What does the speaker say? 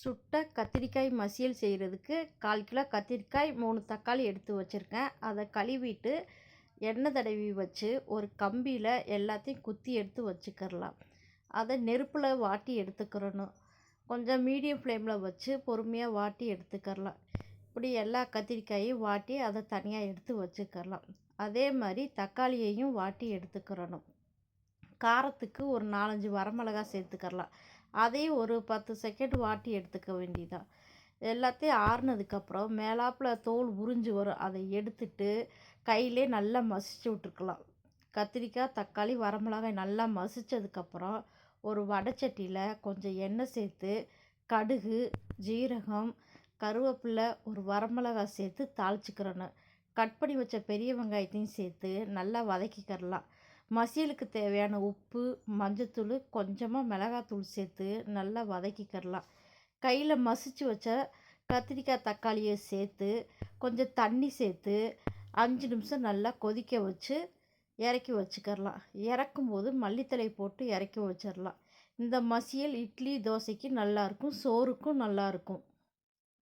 சுட்ட கத்திரிக்காய் மசியல் செய்கிறதுக்கு கால் கிலோ கத்திரிக்காய் மூணு தக்காளி எடுத்து வச்சுருக்கேன். அதை கழுவிட்டு எண்ணெய் தடவி வச்சு ஒரு கம்பியில் எல்லாத்தையும் குத்தி எடுத்து வச்சுக்கிறலாம். அதை நெருப்பில் வாட்டி எடுத்துக்கிறணும். கொஞ்சம் மீடியம் ஃப்ளேமில் வச்சு பொறுமையாக வாட்டி எடுத்துக்கிறலாம். இப்படி எல்லா கத்திரிக்காயும் வாட்டி அதை தனியாக எடுத்து வச்சுக்கிறலாம். அதே மாதிரி தக்காளியையும் வாட்டி எடுத்துக்கிறணும். காரத்துக்கு ஒரு நாலஞ்சு வரமிளகா சேர்த்துக்கிறலாம். அதே ஒரு பத்து செகண்ட் வாட்டி எடுத்துக்க வேண்டியதான் எல்லாத்தையும் ஆறுனதுக்கப்புறம் மேலாப்பில் தோல் உறிஞ்சி வரும். அதை எடுத்துட்டு கையிலே நல்லா மசிச்சு விட்ருக்கலாம் கத்திரிக்காய் தக்காளி வரமிளகாய் நல்லா மசித்ததுக்கப்புறம் ஒரு வடைச்சட்டியில் கொஞ்சம் எண்ணெய் சேர்த்து கடுகு ஜீரகம் கருவேப்பிலை ஒரு வரமிளகாய் சேர்த்து தாளிச்சிக்கிறணும். கட் பண்ணி வச்ச பெரிய வெங்காயத்தையும் சேர்த்து நல்லா வதக்கிக்கிறலாம். மசியலுக்கு தேவையான உப்பு மஞ்சத்தூள் கொஞ்சமாக மிளகாத்தூள் சேர்த்து நல்லா வதக்கிக்கிடலாம். கையில் மசிச்சு வச்ச கத்திரிக்காய் தக்காளியை சேர்த்து கொஞ்சம் தண்ணி சேர்த்து அஞ்சு நிமிஷம் நல்லா கொதிக்க வச்சு இறக்கி வச்சுக்கிடலாம். இறக்கும்போது மல்லித்தலை போட்டு இறக்கி வச்சிடலாம். இந்த மசியல் இட்லி தோசைக்கு நல்லாயிருக்கும் சோறுக்கும் நல்லாயிருக்கும்